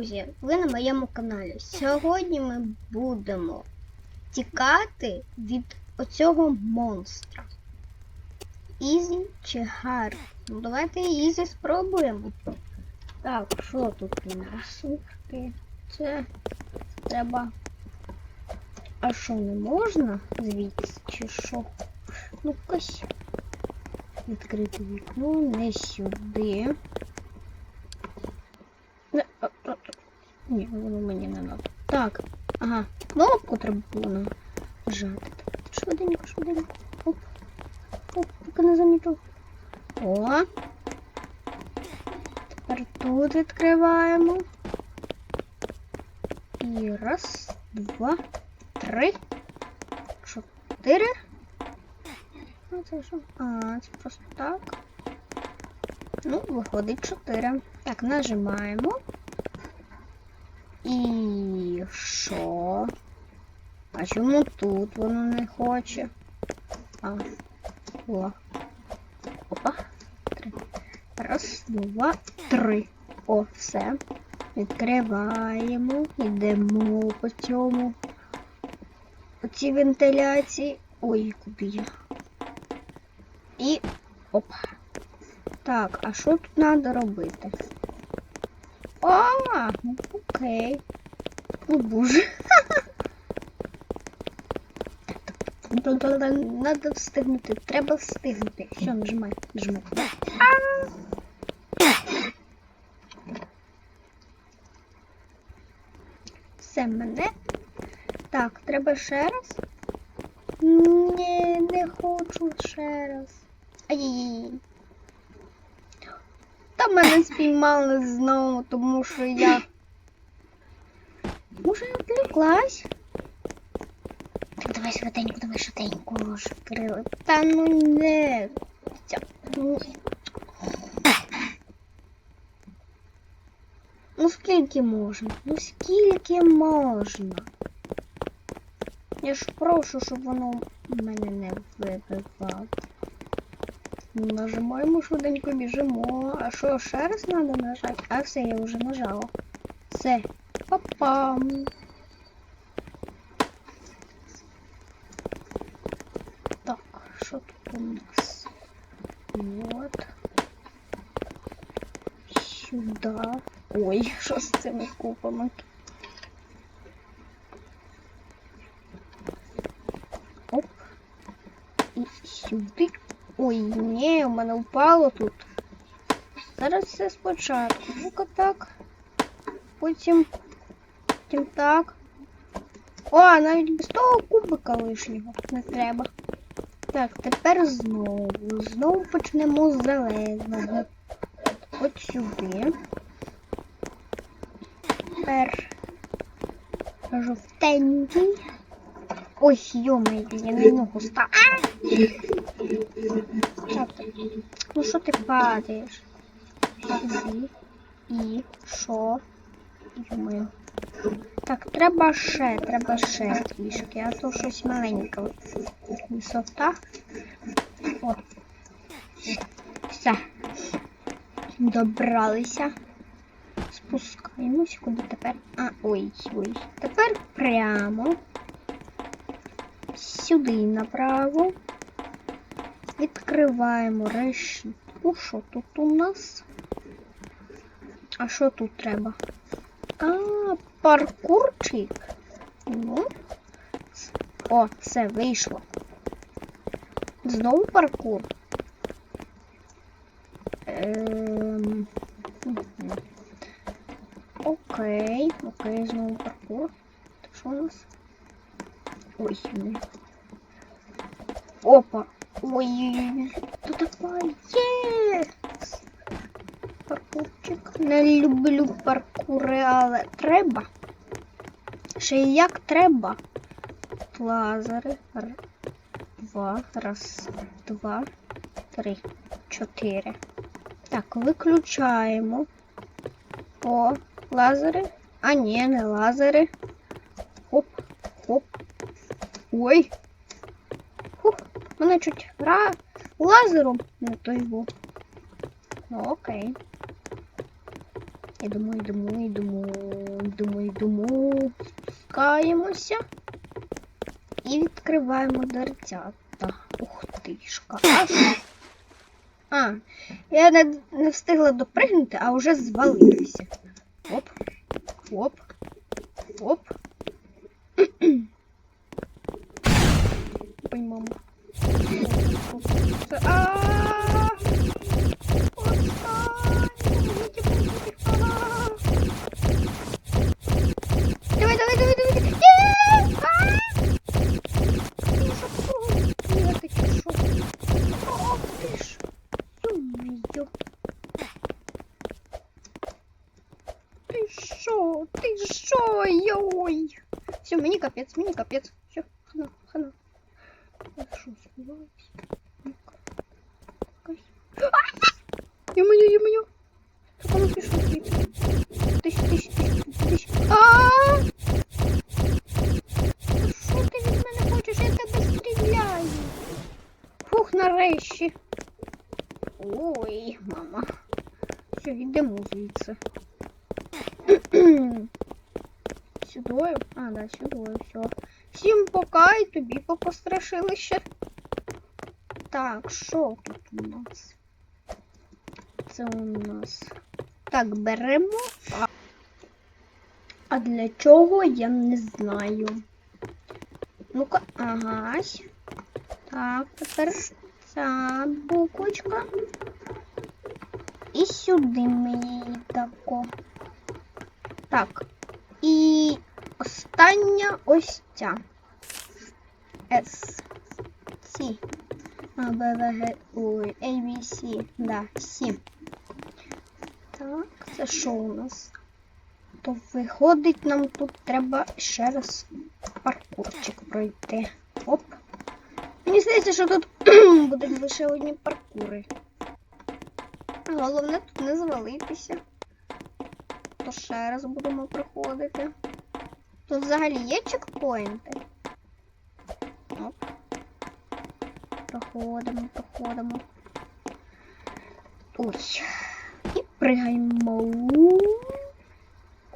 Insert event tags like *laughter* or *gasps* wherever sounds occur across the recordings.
друзі! Ви на моєму каналі. Сьогодні ми будемо тікати від оцього монстра. Ізі чи Гар? Ну давайте Ізі спробуємо. Так, що тут у нас? Це треба. А що, не можна звідси чи що? Ну кось. Відкрити вікно, не сюди. Ні, воно мені не надо. Так, ага, кнопку треба було нажати. Швиденько, швиденько. Оп. Оп, поки не замітив. О. Тепер тут відкриваємо. І раз, два, три, чотири. А це що? А, це просто так. Ну, виходить 4. Так, нажимаємо. І що? А чому тут воно не хоче? А, о. Опа. Три. Раз, два, три. О, все. Відкриваємо. Йдемо по цьому. По цій вентиляції. Ой, куди я? І опа. Так, а що тут треба робити? А, ну окей. О боже. *laughs* Надо встигнути. Треба встигнути. Все, нажимай, нажимай. Все мене. Так, треба ще раз. Ні, не хочу ще раз. Ай-яй-яй. Мене спіймали знову, тому що я. Може я відвлеклась? Так давай швиденько, давай швиденько, швидко. Та ну не. Ну. Ну скільки можна? Ну скільки можна? Я ж прошу, щоб воно мене не вибивало. Нажимаємо швиденько, біжимо. А що, ще раз треба нажати? А все, я вже нажала. Все. Папам. Так, що тут у нас? Вот. Сюда. Ой, *laughs* що з цими купами? Оп. І сюди. Ой, ні, у мене впало тут. Зараз все спочатку. Ну-ка так. Потім. Потім так. О, навіть без того кубика лишнього не треба. Так, тепер знову. Знову почнемо з зеленого. От сюди. Тепер жовтенький. Ой, йомай, я на ногу став. Ну що ти падаєш? Сюди. І що? Йомаю. Так, треба ще, треба ще трішки, а то щось маленьке. Висота. О. Все. Добралися. Спускаємось. Куди тепер? А, ой, ой. Тепер прямо. Сюди направо. Відкриваємо решітку. Що тут у нас? А що тут треба? А, паркурчик. Ну. О, все, вийшло. Знову паркур. Ем... Окей, окей, знову паркур. Що у нас? Блин. Опа. Ой, что такое? Єс! Паркурчик. Не люблю паркури, але треба. Ще як треба. Лазери. Два. Раз, два, три, чотири. Так, виключаємо. О, лазери. А ні, не лазери. Ой. Фух, мене чуть ра... лазером не той був. Ну окей. Йдемо, йдемо, йдемо, йдемо, йдемо. Спускаємося. І відкриваємо дверцята. Ух тишка. А, що? а я не, не встигла допригнути, а вже звалилася. Оп. Оп. Оп. по-моему. Давай, давай, давай, давай. Ты шо, ой, ой. Все, мне капец, мне капец. Все, хана, хана. Хорошо, співаюся. Йо-моє, йо-моє. Воно пішло. Тиш, тиш, тиш, тиш. Ааа! Що ти від мене хочешь Я тебе стріляю. Фух, нарешті. Ой, мама. Все, йдемо звідси. *clears throat* Сюдою? А, да, сюдою, все. І тобі попострашили ще. Так, що тут у нас? Це у нас. Так, беремо. А, а для чого я не знаю. Ну-ка, ага. Так, тепер ця буквочка. І сюди її тако. Так. І остання ось ця. С. С. А, Б, В, Г, Ой, А, Б, С. Да, С. Так, це що у нас? То виходить, нам тут треба ще раз паркурчик пройти. Оп. Мені здається, що тут *clears throat* будуть лише одні паркури. Головне тут не завалитися. То ще раз будемо проходити. Тут взагалі є чекпоінти. Проходимо, проходимо. Ой. І пригаємо.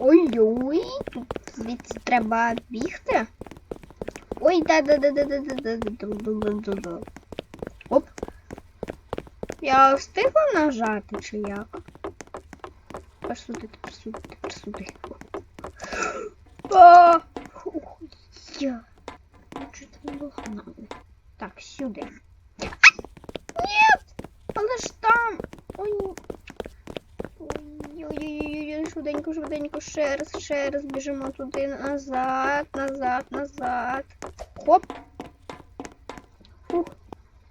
Ой-ой, тут звідси треба бігти. Ой, да да да да да да да да да да да Оп. Я встигла нажати чи як? Сюди, тепер сюди. А! Ух, я. Чуть не догнали. Так, сюди. Нет! Але ж там. Ой. Ой-ой-ой, швиденько, швиденько, ще раз, ще раз біжимо туди, назад, назад, назад. Хоп. Фух.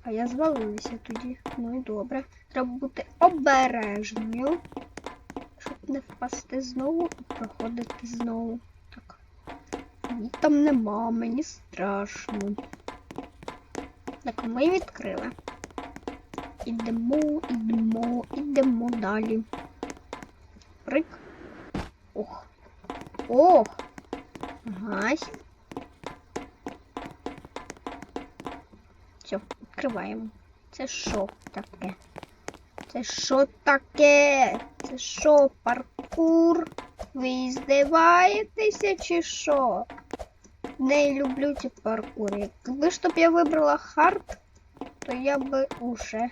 А я звалилася тоді. Ну і добре. Треба бути обережною, щоб не впасти знову і проходити знову. Так. Ні, там нема, мені страшно. Так, ми відкрили. Ідемо, ідемо, ідемо далі. Прик. Ох. Ох. Гась. Все, відкриваємо. Це що таке? Це що таке? Це що, паркур? Ви здиваєтеся чи що? Не люблю ці паркури. Якби ж то б я вибрала хард, то я би уже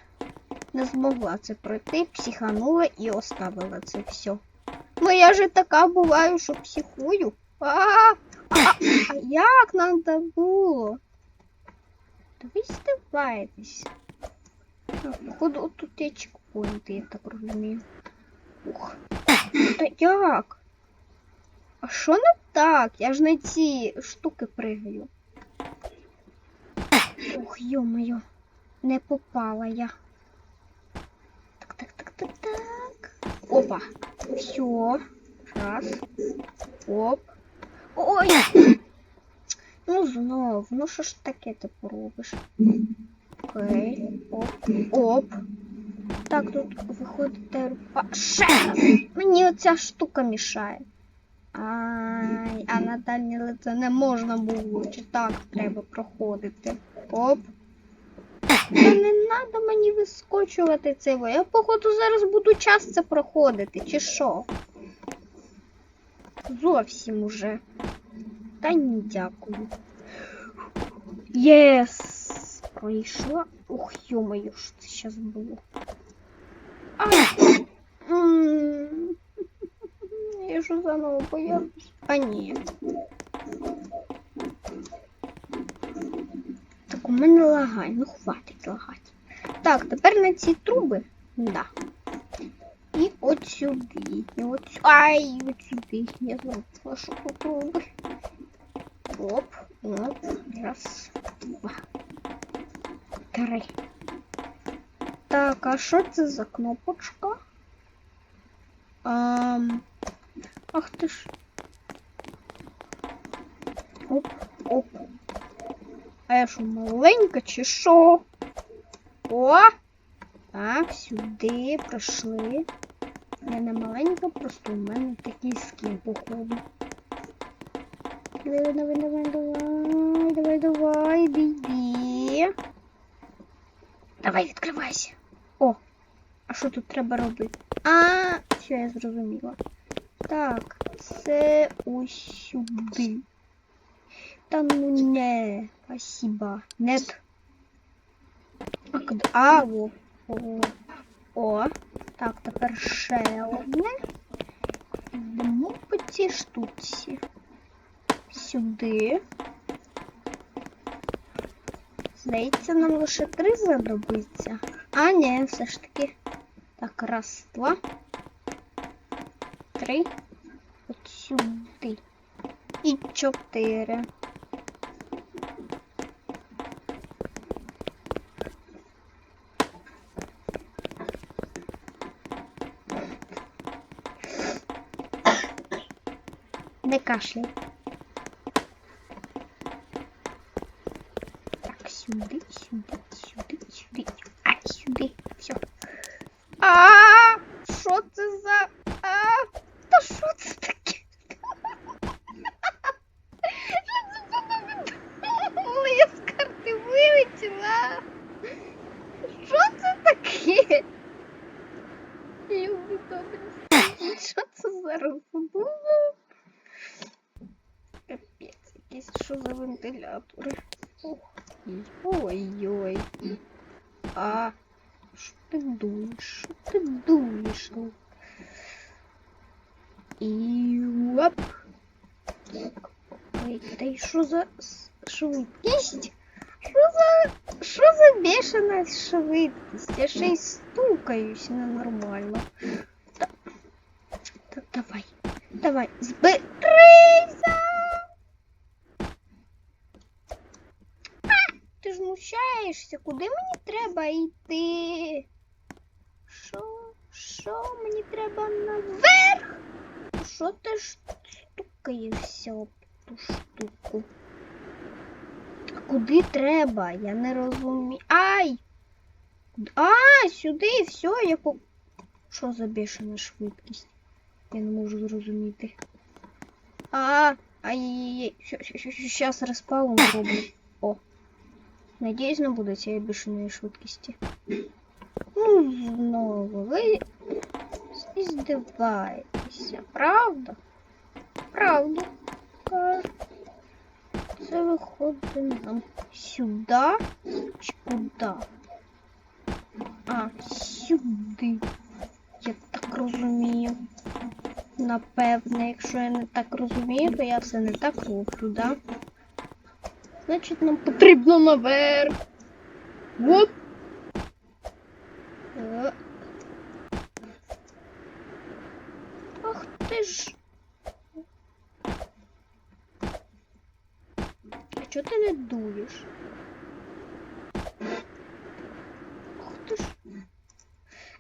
не змогла це пройти, психанула і оставила це все. Ну я же така буваю, що психую. А, а, а як надо було? Та ви здиваєтесь. Походу, тут є чекпоінти, я так розумію. Ух. Та як? А що не так? Я ж на ці штуки пригаю. Ох, йо-моє, не попала я. Так, так, так, так, так. Опа. Все. Раз. Оп. Ой! Ну знов, ну що ж таке ти поробиш? Окей. Оп. Оп. Так, тут виходить терпа. Раз! Мені оця штука мішає. Ай, а на дальнє лице не можна було. Чи так треба проходити? Оп. Та не треба мені вискочувати це. Я, походу, зараз буду час це проходити, чи що? Зовсім уже. Та ні, дякую. Єс! Пройшла. Ух, ё-моё, що це зараз було? А! Я ж заново появлюсь. А ні. Так, у мене лагай, ну хватить лагати. Так, тепер на ці труби. Да. І от сюди. І от сю- Ай, от сюди. Я що тут труби. Оп, оп, раз, два, три. Так, а що це за кнопочка? Ам... Ах ти ж. Оп, оп. А я що, маленька чи що? О! Так, сюди пройшли. Я не маленька, просто у мене такий скін, походу. Давай, давай, давай, давай, давай, давай, іди. Давай, відкривайся. О, а що тут треба робити? А, все, я зрозуміла. Так, це ось сюди. Та ну не, спасибо. Нет. А, куди? а о, о, о. Так, тепер ще одне. Йдемо по цій штуці. Сюди. Здається, нам лише три знадобиться. А, ні, все ж таки. Так, раз, два. Три. От сюди. І чотири. кашлял. Так, сюда, сюда, сюда, сюда. А, сюда. Все. А-а-а! температуры. Ой-ой. А что ты думаешь? Что ты думаешь? И лап. Ой, да и что за швидкість? что за что за бешена швидкість? Я ще й стукаюсь ненормально. Так та, давай, давай, зберися! Ти куди мені треба йти? Що? Що мені треба наверх? Що ти ж стукаєшся об ту штуку? Куди треба? Я не розумію. Ай! А, сюди, все, я по. Що за бешена швидкість? Я не можу зрозуміти. А, ай-яй-яй. Щас респаун зроблю. Надіюсь, не буде цієї бешеної швидкості. Ну, знову ви здиваєтеся, правда? Правда. Це виходить нам сюди чи куди? А, сюди. Я так розумію. Напевне, якщо я не так розумію, то я все не так роблю, да? Значить, нам потрібно наверх. Оп. Ах ти ж. А чого ти не дуєш? Ах ти ж.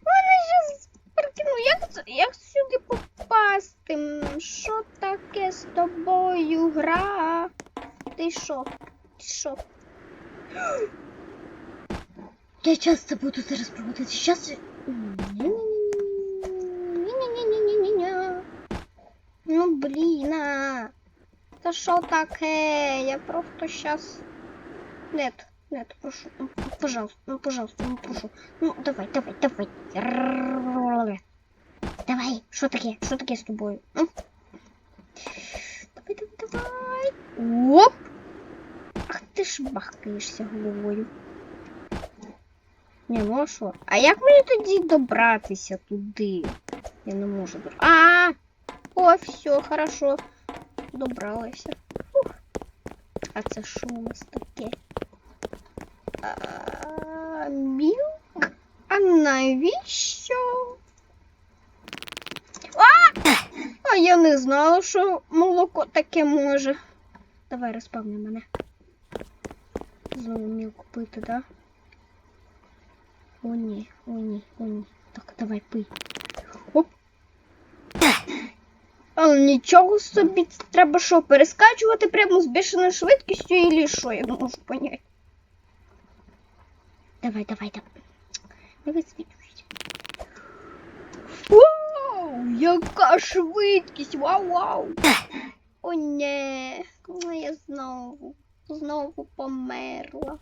Мене щас прикину, як, як сюди попасти? Що таке з тобою гра? Ти що? що? *gasps* Я часто буду зараз проводити. Зараз... Ну блін. а. Та що таке? Я просто сейчас... Нет, нет, прошу. Ну, пожалуйста, ну пожалуйста, ну прошу. Ну, давай, давай, давай. Давай, що таке? Що таке з тобою? Ну. Давай, давай, давай. Оп! Ах ти бахкаєшся головою. Не, ну а що? А як мені тоді добратися туди? Я не можу. дор- А! О, все, хорошо. Добралася. Ух. А це що у нас таке? А, Мілк? А навіщо? А! а я не знала, що молоко таке може. Давай розпавни мене. Знову мілку пити, да? О, ні, о, ні, о, ні. Так, давай пий. Оп. Але нічого собі, треба що, перескачувати прямо з бешеною швидкістю і що, я не можу поняти. Давай, давай, давай. Не висвітлюйся. Вау! Яка швидкість! Вау, вау! О, ні, ну я знову, знову померла.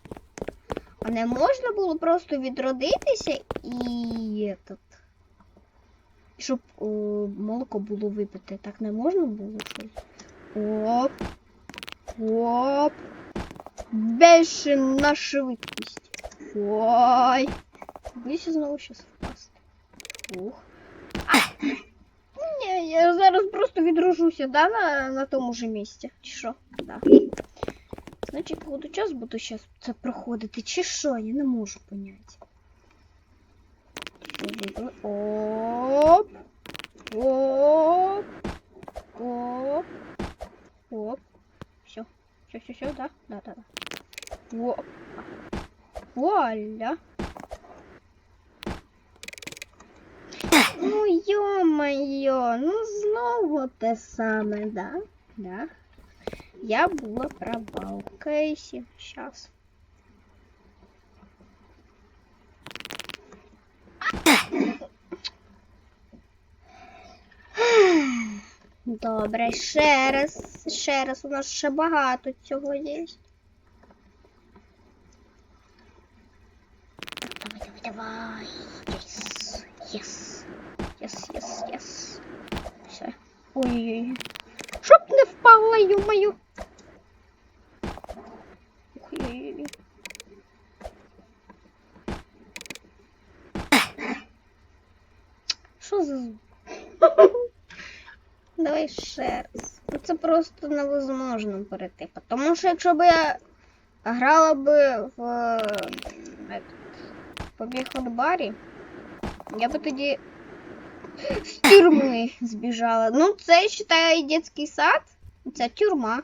А не можна було просто відродитися і этот, щоб о, молоко було випити. Так не можна було щось? Оп. Оп. Бешена швидкість. Ой. Боюся знову щось впасти. Ух. Ні, я зараз просто відрожуся, да, на, на тому же місці. Чи що? Да. Значить, буду час буду зараз це проходити, чи що? Я не можу поняти. Оп. Оп. Оп. Оп. Все. Все, все, все, да? Да, да, да. Оп. Вуаля. Ну, ё-моё, ну знову те саме, да? Да. Я була права кейсі. Щас. Добре, ще раз, ще раз, у нас ще багато цього є. Давай, давай, давай. Єс, єс, єс, єс, єс. Все. Ой-ой-ой. Щоб не впала, ё-моё. Ой-ой-ой. Що за звук? Давай ще раз. Ну, Це просто невозможно перейти. Тому що якщо б я грала би в побіг от барі, я би тоді з тюрми збіжала. Ну, це вважаю дитячий сад. Це тюрма.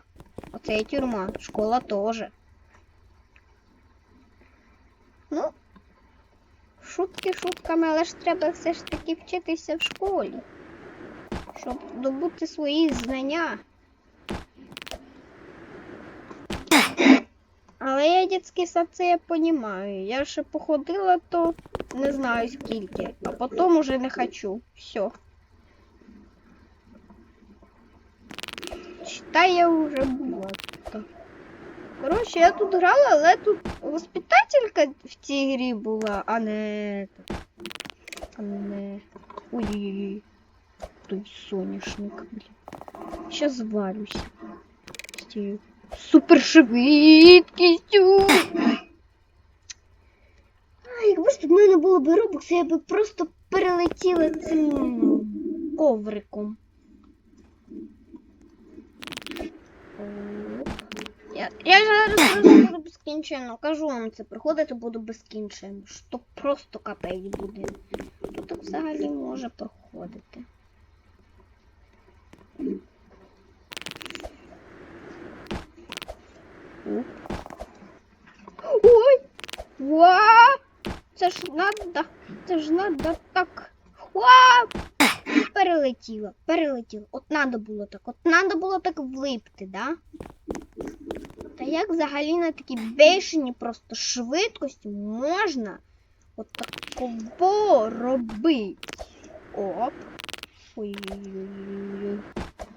Оце і тюрма. Школа теж. Ну, шутки шутками, але ж треба все ж таки вчитися в школі, щоб добути свої знання. Але я дитячий сад це я понімаю. Я ще походила, то не знаю скільки, а потім уже не хочу. Все. Считай, я вже була тут. Коротше, я тут грала, але тут воспитателька в цій грі була, а не. А не. Ой-ой-ой. Той соняшник, блін. Щас звалюся. З тією супершвидкістю. А, якби ж в мене було б робокс, я б просто перелетіла цим ковриком. Я, я зараз просто буду безкінченно. Кажу вам це, приходити буду безкінченно. Що просто капець буде. Тут взагалі може проходити. Ой! Ва! Це ж надо, це ж надо так. Ва! Перелетіла, перелетіла. От надо було так, от надо було так влипти, да? Та як взагалі на такій бешені просто швидкості можна от такого робити? Оп. Ой-ой-ой.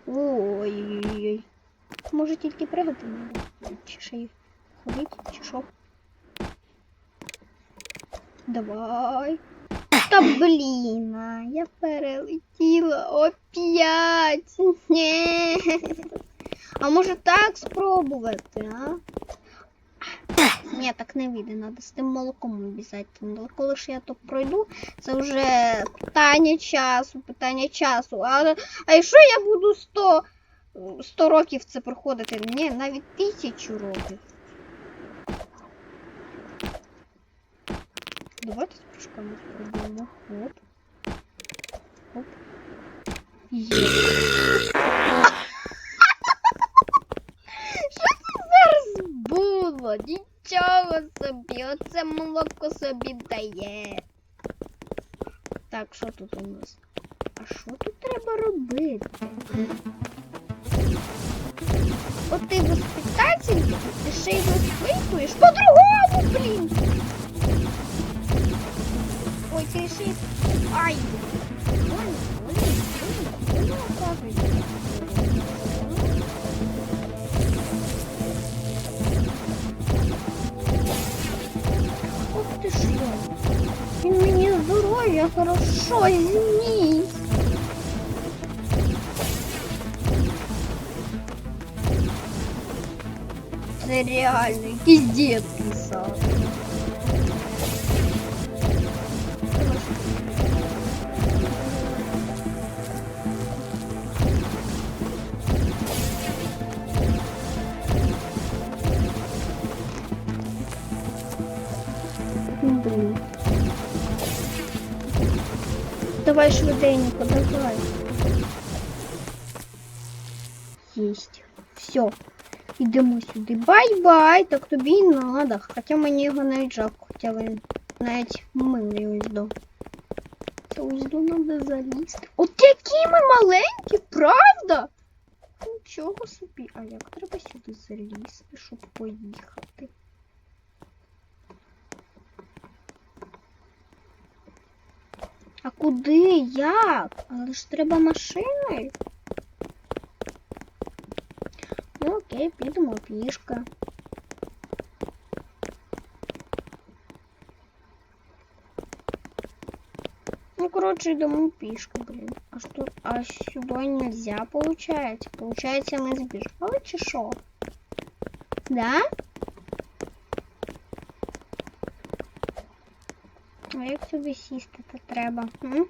Ой-ой-ой. Може тільки пригати? Чи ходить, чи що? Давай. Та блін, я перелетіла опять. Ні. А може так спробувати, а? Ні, так не вийде, треба з тим молоком обов'язково. Коли ж я то пройду, це вже питання часу, питання часу. А, а якщо я буду 100, 100 років це проходити? Ні, навіть тисячу років. Давайте з прыжками спробуємо. Оп. Оп. Є. Що це зараз було? Нічого собі, оце молоко собі дає. Так, що тут у нас? А що тут треба робити? большой змей. Это реальный пиздец писал. Давай швиденько, давай. Есть. Все. Ідемо сюди. Бай-бай! Так тобі й надо. Хоча мені його навіть жалко, хоча він навіть милий ось до. Це ось до надо залізти. От які ми маленькі, правда? Нічого собі. А як треба сюди залізти, щоб поїхати? куди? Як? Але ж треба машиною. Ну окей, підемо пішки. Ну, коротше, йдемо пішки, блін. А що, а сюди нельзя, получается? Получается, ми збіжали чи що? Да? Сюди сісти то треба? М?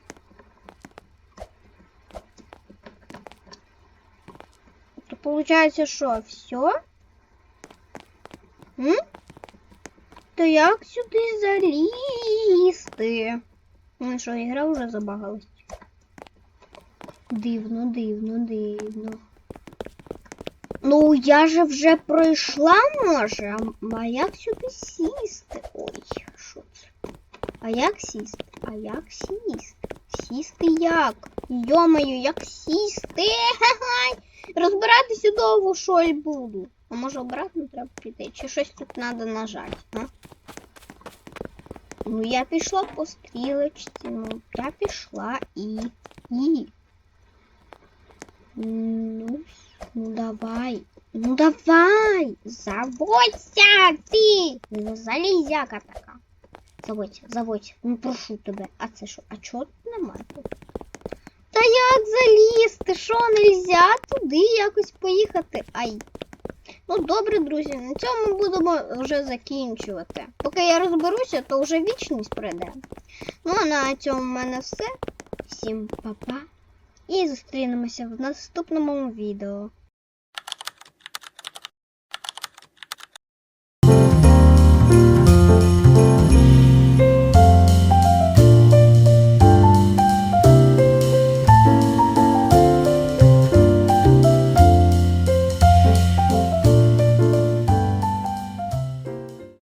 То получается що, все? М? То як сюди залізти? Ну що, ігра вже забагалась. Дивно, дивно, дивно. Ну, я же вже пройшла, може. А, як сюди сісти? Ой? А як сісти? А як сісти? Сісти як? Йомаю, як сісти? Розбиратися довго що й буду. А може обратно треба піти? Чи щось тут треба нажати? А? Ну, я пішла по стрілочці, ну, я пішла і. І. Ну, ну давай. Ну давай! Заводься ти! Ну, залізяка така. Заводься, заводься. Ну прошу тебе. А це що? А чого тут немає? Та як залізти? Що, нельзя туди якось поїхати? Ай. Ну добре, друзі, на цьому будемо вже закінчувати. Поки я розберуся, то вже вічність пройде. Ну а на цьому в мене все. Всім па-па. І зустрінемося в наступному відео.